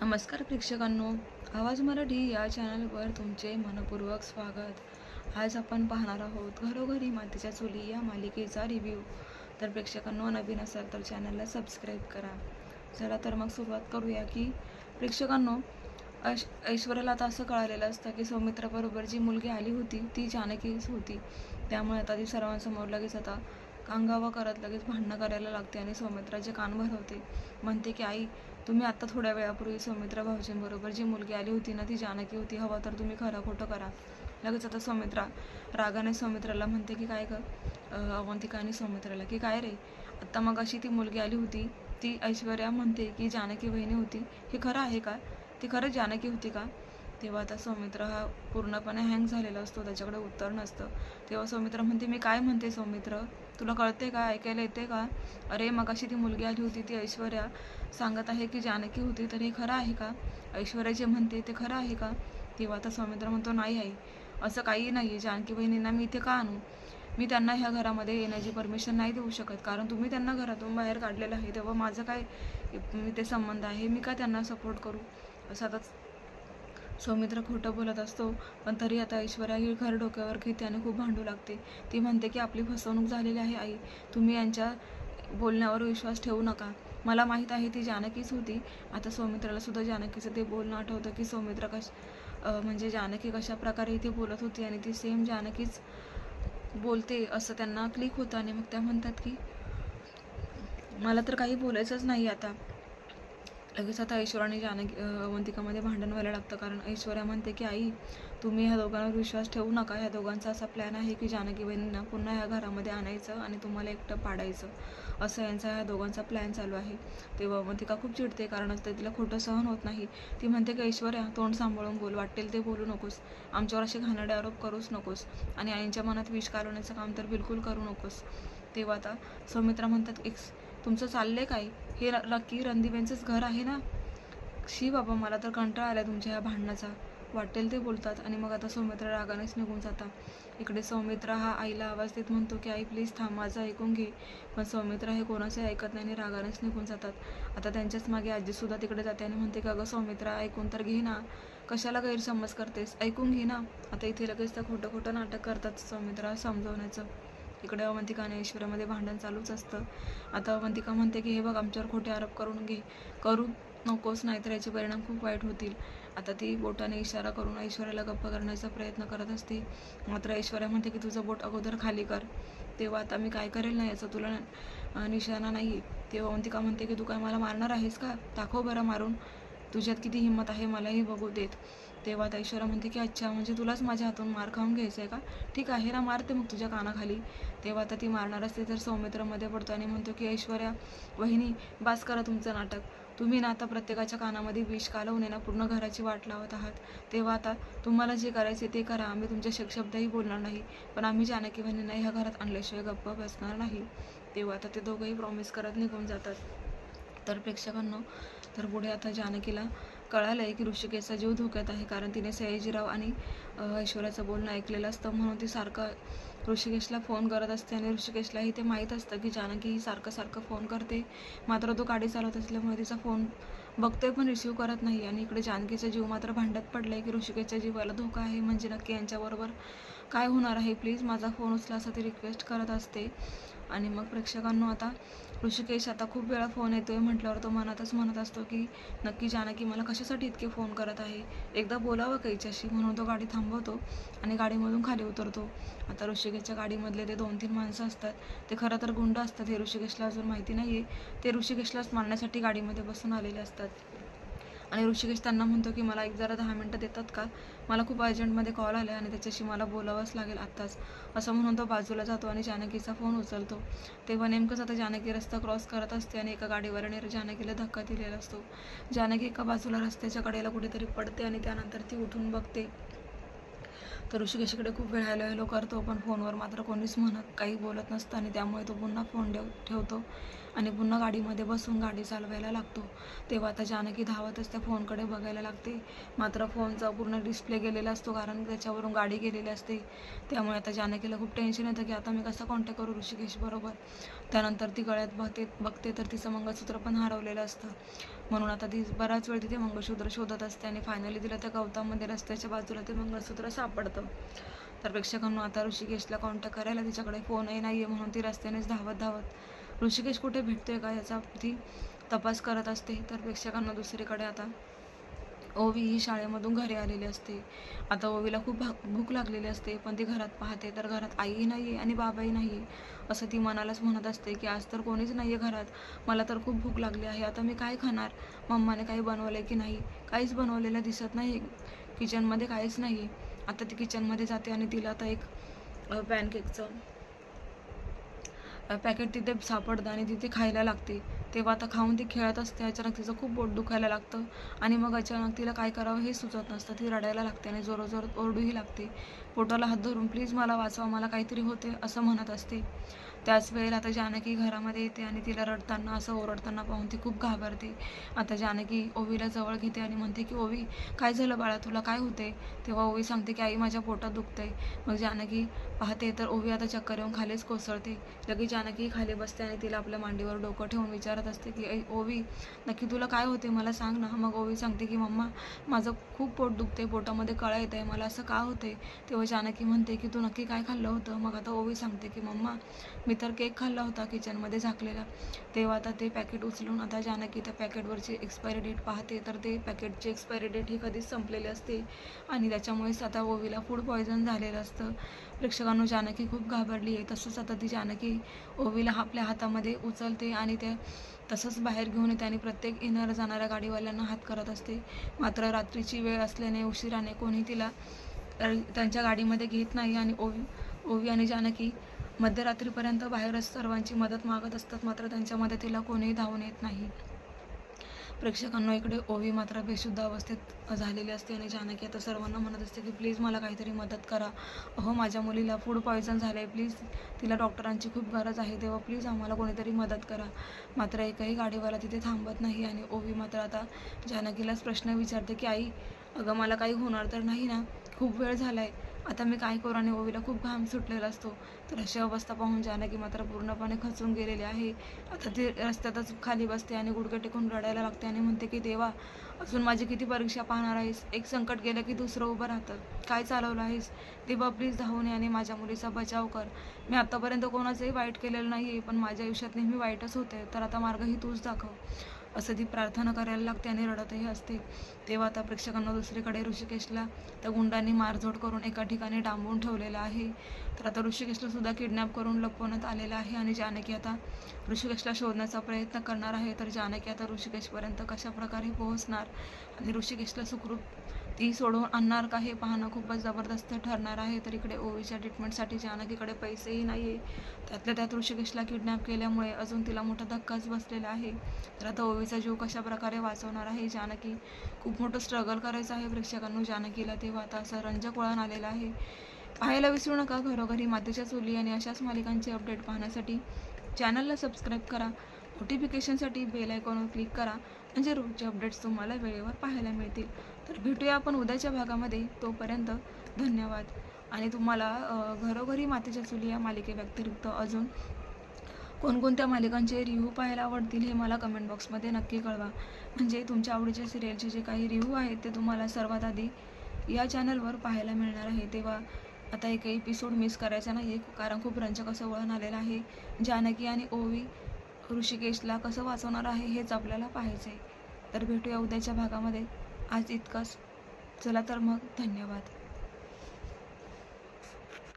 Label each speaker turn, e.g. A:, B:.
A: नमस्कार प्रेक्षकांनो आवाज मराठी या चॅनलवर तुमचे मनपूर्वक स्वागत. आज आपण पाहणार आहोत घरोघरी मातीच्या चुली या मालिकेचा रिव्ह्यू तर प्रेक्षकांनो नवीन असाल तर चॅनलला सबस्क्राईब करा. चला तर मग सुरुवात करूया की प्रेक्षकांनो ऐश ऐश्वर्याला आता असं कळालेलं असतं की सौमित्राबरोबर जी मुलगी आली होती ती जानकीच होती. त्यामुळे आता ती सर्वांसमोर लगेच आता कांगावा करत लगेच भांडणं करायला लागते आणि सौमित्राचे कान भरवते. म्हणते की आई तुम्ही आत्ता थोड्या वेळापूर्वी सौमित्रा भाऊजींबरोबर जी मुलगी आली होती ना ती जानकी होती. हवा तर तुम्ही खरं खोटं करा. लगेच आता सौमित्रा रागाने सौमित्राला म्हणते की काय कर अं, अवंतिका आणि सौमित्राला की काय रे? आत्ता मग अशी ती मुलगी आली होती. ती ऐश्वर्या म्हणते की जानकी बहिणी होती. हे खरं आहे का? ती खरंच जानकी होती का? तेव्हा आता सौमित्र हा पूर्णपणे हँग झालेला असतो त्याच्याकडे उत्तर नसतं. तेव्हा सौमित्र म्हणते मी काय म्हणते सौमित्र? तुला कळते का? ऐकायला येते का? अरे मग अशी ती मुलगी आली होती ती ऐश्वर्या सांगत आहे की जानकी होती तर हे खरं आहे का? ऐश्वर्या जे म्हणते ते खरं आहे का? तेव्हा आता सौमित्र म्हणतो नाही आहे असं काही नाही आहे जानकी बहिणींना मी इथे का आणू? मी त्यांना ह्या घरामध्ये येण्याची परमिशन नाही देऊ शकत. कारण तुम्ही त्यांना घरातून बाहेर काढलेलं आहे. तेव्हा माझं काय मी ते संबंध आहे. मी का त्यांना सपोर्ट करू? असं आता सौमित्र खोटं बोलत असतो पण तरी आता ऐश्वर्या ही घर डोक्यावर घेते आणि खूप भांडू लागते. ती म्हणते की आपली फसवणूक झालेली आहे आई. तुम्ही यांच्या बोलण्यावर विश्वास ठेवू नका. मला माहीत आहे ती जानकीच होती. आता सौमित्राला सुद्धा जानकीचं ते बोलणं आठवतं की सौमित्र कश म्हणजे जानकी कशा प्रकारे इथे बोलत होती आणि ती सेम जानकीच बोलते असं त्यांना क्लिक होतं आणि मग त्या म्हणतात की मला तर काही बोलायचंच नाही आता. लगेच आता ऐश्वर्या आणि जानकी अवंतिकामध्ये भांडण व्हायला लागतं. कारण ऐश्वर्या म्हणते की आई तुम्ही ह्या दोघांवर विश्वास ठेवू नका. ह्या दोघांचा असा प्लॅन आहे की जानकी बहिणींना पुन्हा ह्या घरामध्ये आणायचं आणि तुम्हाला एकटं पाडायचं. असं यांचा ह्या दोघांचा प्लॅन चालू आहे. तेव्हा अवंतिका खूप चिडते कारण आता तिला खोटं सहन होत नाही. ती म्हणते की ऐश्वर्या तोंड सांभाळून बोल. वाटेल ते बोलू नकोस. आमच्यावर असे घाणडे आरोप करूच नकोस. आणि आईंच्या मनात विष कालवण्याचं काम तर बिलकुल करू नकोस. तेव्हा आता सौमित्रा म्हणतात एक तुमचं चाललंय काय? हे र- नक्की रणदीपेंचंच घर आहे ना? शी बाबा मला तर कंटाळा आला तुमच्या ह्या भांडणाचा. वाटेल ते बोलतात आणि मग आता सौमित्र रागानेच निघून जातात. इकडे सौमित्र हा आईला आवाज देत म्हणतो की आई प्लीज थांब माझं ऐकून घे. पण सौमित्र हे कोणाचे ऐकत नाही आणि रागानेच निघून जातात. आता त्यांच्याच मागे आजीसुद्धा तिकडे जाते आणि म्हणते की अगं सौमित्रा ऐकून तर घे ना. कशाला गैरसमज करतेस? ऐकून घे ना. आता इथे लगेच त्या खोटं खोटं नाटक करतात सौमित्रा समजवण्याचं. इकडे अवंतिका आणि ऐश्वर्यामध्ये भांडण चालूच असतं. आता अवंतिका म्हणते की हे बघ आमच्यावर खोटे आरोप करून घे. करू नकोस नाहीतर याचे परिणाम खूप वाईट होतील. आता ती बोटाने इशारा करून ऐश्वर्याला गप्प करण्याचा प्रयत्न करत असते. मात्र ऐश्वर्या म्हणते की तुझं बोट अगोदर खाली कर. तेव्हा आता मी काय करेल ना याचा तुला निशाणा नाही. तेव्हा अवंतिका म्हणते की तू काय मला मारणार आहेस का? दाखव बरं मारून. तुझ्यात किती हिंमत आहे मलाही बघू देत. तेव्हा आता ऐश्वर्या म्हणते की अच्छा म्हणजे तुलाच माझ्या हातून मार खाऊन घ्यायचं आहे का? ठीक आहे ना मारते मग तुझ्या कानाखाली. तेव्हा आता ती मारणार असते तर सौमित्रमध्ये पडतो आणि म्हणतो की ऐश्वर्या वहिनी बास करा तुमचं नाटक. तुम्ही ना आता प्रत्येकाच्या कानामध्ये विष कालवून ना पूर्ण घराची वाट लावत आहात. तेव्हा आता तुम्हाला जे करायचे ते करा. आम्ही तुमच्या शब्दही बोलणार नाही. पण आम्ही जानकी बहिणींना ह्या घरात आणल्याशिवाय गप्प बसणार नाही. तेव्हा आता ते दोघंही प्रॉमिस करत निघून जातात. तर प्रेक्षकांनो तर पुढे आता जानकीला कळालं आहे की ऋषिकेशचा जीव धोक्यात आहे कारण तिने सयाजीराव आणि ऐश्वर्याचं बोलणं ऐकलेलं असतं. म्हणून ती सारखं ऋषिकेशला फोन करत असते आणि ऋषिकेशलाही ते माहीत असतं की जानकी ही सारखं सारखं फोन करते. मात्र तो गाडी चालवत असल्यामुळे तिचा फोन बघतोय पण रिसिव्ह करत नाही. आणि इकडे जानकीचा जीव मात्र भांडत पडलाय की ऋषिकेशच्या जीवाला धोका आहे. म्हणजे नक्की यांच्याबरोबर काय होणार आहे? प्लीज माझा फोन उचला असं ती रिक्वेस्ट करत असते. आणि मग प्रेक्षकांना आता ऋषिकेश आता खूप वेळा फोन येतोय म्हटल्यावर तो मनातच म्हणत असतो की नक्की जानकी मला कशासाठी इतके फोन करत आहे? एकदा बोलावं का हिच्याशी? म्हणून तो गाडी थांबवतो आणि गाडीमधून खाली उतरतो. आता ऋषिकेशच्या गाडीमधले ते दोन तीन माणसं असतात. ते खरं तर गुंड असतात हे ऋषिकेशला अजून माहिती नाही आहे ते ऋषिकेशलाच मारण्यासाठी गाडीमध्ये बसून आलेले असतात. आणि ऋषिकेश त्यांना म्हणतो की मला एक जरा दहा मिनटं देतात का? मला खूप अर्जंटमध्ये कॉल आला आहे आणि त्याच्याशी मला बोलावंच लागेल आत्ताच. असं म्हणून तो बाजूला जातो आणि जानकीचा फोन उचलतो. तेव्हा नेमकंच आता जानकी रस्ता क्रॉस करत असते आणि एका गाडीवरने जानकीला धक्का दिलेला असतो. जानकी एका बाजूला रस्त्याच्या कडेला कुठेतरी पडते आणि त्यानंतर ती उठून बघते. तर ऋषिकेशकडे खूप वेळ हॅलो हॅलो करतो पण फोनवर मात्र कोणीच म्हणत काही बोलत नसतं आणि त्यामुळे तो पुन्हा फोन ठेव ठेवतो. आणि पुन्हा गाडीमध्ये बसून गाडी चालवायला लागतो. तेव्हा आता जानकी धावतच त्या फोनकडे बघायला लागते. मात्र फोनचा पूर्ण डिस्प्ले गेलेला असतो कारण त्याच्यावरून गाडी गेलेली असते. त्यामुळे आता जानकीला खूप टेन्शन येतं की आता मी कसा कॉन्टॅक्ट करू ऋषिकेशबरोबर त्यानंतर ती गळ्यात बघते बघते तर तिचं मंगळसूत्र पण हरवलेलं असतं. म्हणून आता ती बराच वेळ तिथे मंगळसूत्र शोधत असते आणि फायनली तिला त्या गवतामध्ये रस्त्याच्या बाजूला ते मंगळसूत्र सापडतं. तर प्रेक्षकांना आता ऋषिकेशला कॉन्टॅक्ट करायला तिच्याकडे फोनही नाही आहे म्हणून ती रस्त्यानेच धावत धावत ऋषिकेश कुठे भेटतोय का याचा ती तपास करत असते. तर प्रेक्षकांना दुसरीकडे आता ओवी ही शाळेमधून घरी आलेली असते. आता ओवीला खूप भूक लागलेली असते पण ती घरात पाहते. तर घरात आईही नाही आहे आणि बाबाही नाही आहे असं ती मनालाच म्हणत असते की आज तर कोणीच नाही आहे घरात. मला तर खूप भूक लागली आहे. आता मी काय खाणार? मम्माने काही बनवलं की नाही? काहीच बनवलेलं दिसत नाही. किचनमध्ये काहीच नाही आता ती किचनमध्ये जाते आणि तिला आता एक पॅनकेकचं पॅकेट तिथे सापडतं आणि तिथे खायला लागते. तेव्हा आता खाऊन ती खेळत असते अचानक तिचं खूप पोट दुखायला लागतं. आणि मग अचानक तिला काय करावं हे सुचत नसतं. ती रडायला लागते आणि जोरोजोर ओरडूही लागते. पोटाला हात धरून प्लीज मला वाचवा मला काहीतरी होते असं म्हणत असते. त्याच वेळेला आता जानकी घरामध्ये येते आणि तिला रडताना असं ओरडताना पाहून ती खूप घाबरते. आता जानकी ओवीला जवळ घेते आणि म्हणते की ओवी काय झालं बाळा? तुला काय होते? तेव्हा ओवी सांगते की आई माझ्या पोटात दुखतंय. मग जानकी पाहते तर ओवी आता चक्कर येऊन खालीच कोसळते. लगेच जानकी खाली बसते आणि तिला आपल्या मांडीवर डोकं ठेवून विचारत असते की "ऐ, ओवी नक्की तुला काय होते? मला सांग ना. मग ओवी सांगते की मम्मा माझं खूप पोट दुखते पोटामध्ये कळा येत आहे मला असं का होते तेव्हा जानकी म्हणते की तू नक्की काय खाल्लं होतं? मग आता ओवी सांगते की मम्मा मी तर केक खाल्ला होता किचनमध्ये झाकलेला. तेव्हा आता ते पॅकेट उचलून आता जानकी त्या पॅकेटवरची एक्सपायरी डेट पाहते. तर ते पॅकेटची एक्सपायरी डेट ही कधीच संपलेली असते. आणि त्याच्यामुळेच आता ओवीला फूड पॉयझन झालेलं असतं. प्रेक्षकांनो जानकी खूप घाबरली आहे. तसंच आता ती जानकी ओवीला आपल्या हातामध्ये उचलते आणि त्या तसंच बाहेर घेऊन येते आणि प्रत्येक येणाऱ्या जाणाऱ्या गाडीवाल्यांना हात करत असते. मात्र रात्रीची वेळ असल्याने उशिराने कोणी तिला त्यांच्या गाडीमध्ये घेत नाही. आणि ओवी ओवी आणि जानकी मध्यरात्रीपर्यंत बाहेरच सर्वांची मदत मागत असतात मात्र त्यांच्या मदतीला कोणीही धावून येत नाही. प्रेक्षकांना इकडे ओवी मात्र बेशुद्ध अवस्थेत झालेली असते आणि जानकी आता सर्वांना म्हणत असते की प्लीज मला काहीतरी मदत करा. अहो माझ्या मुलीला फूड पॉयझन झालं आहे प्लीज तिला डॉक्टरांची खूप गरज आहे. तेव्हा प्लीज आम्हाला कोणीतरी मदत करा. मात्र एकही गाडीवाला तिथे थांबत नाही आणि ओवी मात्र आता जानकीलाच प्रश्न विचारते की आई अगं मला काही होणार तर नाही ना? खूप वेळ झाला आहे आता मी काय करू आणि ओवीला खूप घाम सुटलेला असतो. तर अशी अवस्था पाहून जानकी मात्र पूर्णपणे खचून गेलेली आहे. आता ती रस्त्यातच खाली बसते आणि गुडघे टेकून रडायला लागते आणि म्हणते की देवा अजून माझी किती परीक्षा पाहणार आहेस? एक संकट गेलं की दुसरं उभं राहतं. काय चालवलं आहेस? देवा प्लीज धावून ये आणि माझ्या मुलीचा बचाव कर. मी आत्तापर्यंत कोणाचंही वाईट केलेलं नाही आहे पण माझ्या आयुष्यात नेहमी वाईटच होते तर आता मार्गही तूच दाखव. असं ती प्रार्थना करायला लागते आणि रडतही असते. तेव्हा आता प्रेक्षकांना दुसरीकडे ऋषिकेशला त्या गुंडांनी मारझोड करून एका ठिकाणी डांबून ठेवलेलं आहे. तर आता ऋषिकेशला सुद्धा किडनॅप करून लपवण्यात आलेलं आहे आणि जानकी आता ऋषिकेशला शोधण्याचा प्रयत्न करणार आहे. तर जानकी आता ऋषिकेशपर्यंत कशा प्रकारे पोहोचणार आणि ऋषिकेशला सुखरूप ती सोडवून आणणार का हे पाहणं खूपच जबरदस्त ठरणार आहे. तर इकडे ओवीच्या ट्रीटमेंटसाठी जानकीकडे पैसेही नाही आहे त्यातल्या त्यात ऋषिकेशला किडनॅप केल्यामुळे अजून तिला मोठा धक्काच बसलेला आहे. तर आता ओवीचा जीव कशा प्रकारे वाचवणार आहे? जानकी खूप मोठं स्ट्रगल करायचं आहे प्रेक्षकांनो. जानकीला तेव्हा आता असं रंजक वळण आलेलं आहे. पाहायला विसरू नका. घरोघरी मातीच्या चुली आणि अशाच मालिकांचे अपडेट पाहण्यासाठी चॅनलला सबस्क्राईब करा. नोटिफिकेशनसाठी बेल आयकॉनवर क्लिक करा. म्हणजे रोजचे अपडेट्स तुम्हाला वेळेवर पाहायला मिळतील. तर भेटूया आपण उद्याच्या भागामध्ये. तोपर्यंत धन्यवाद. आणि तुम्हाला घरोघरी मातीच्या चुली या मालिकेव्यतिरिक्त अजून कोणकोणत्या मालिकांचे रिव्ह्यू पाहायला आवडतील हे मला कमेंट बॉक्समध्ये नक्की कळवा. म्हणजे तुमच्या आवडीच्या सिरियलचे जे काही रिव्ह्यू आहेत ते तुम्हाला सर्वात आधी या चॅनलवर पाहायला मिळणार आहे. तेव्हा आता एक एपिसोड मिस करायचा नाही आहे कारण खूप रंजक असं वळण आलेलं आहे. जानकी आणि ओवी ऋषिकेशला कसं वाचवणार आहे हेच आपल्याला पाहायचं आहे तर भेटूया उद्याच्या भागामध्ये. आज इतकंच. चला तर मग धन्यवाद.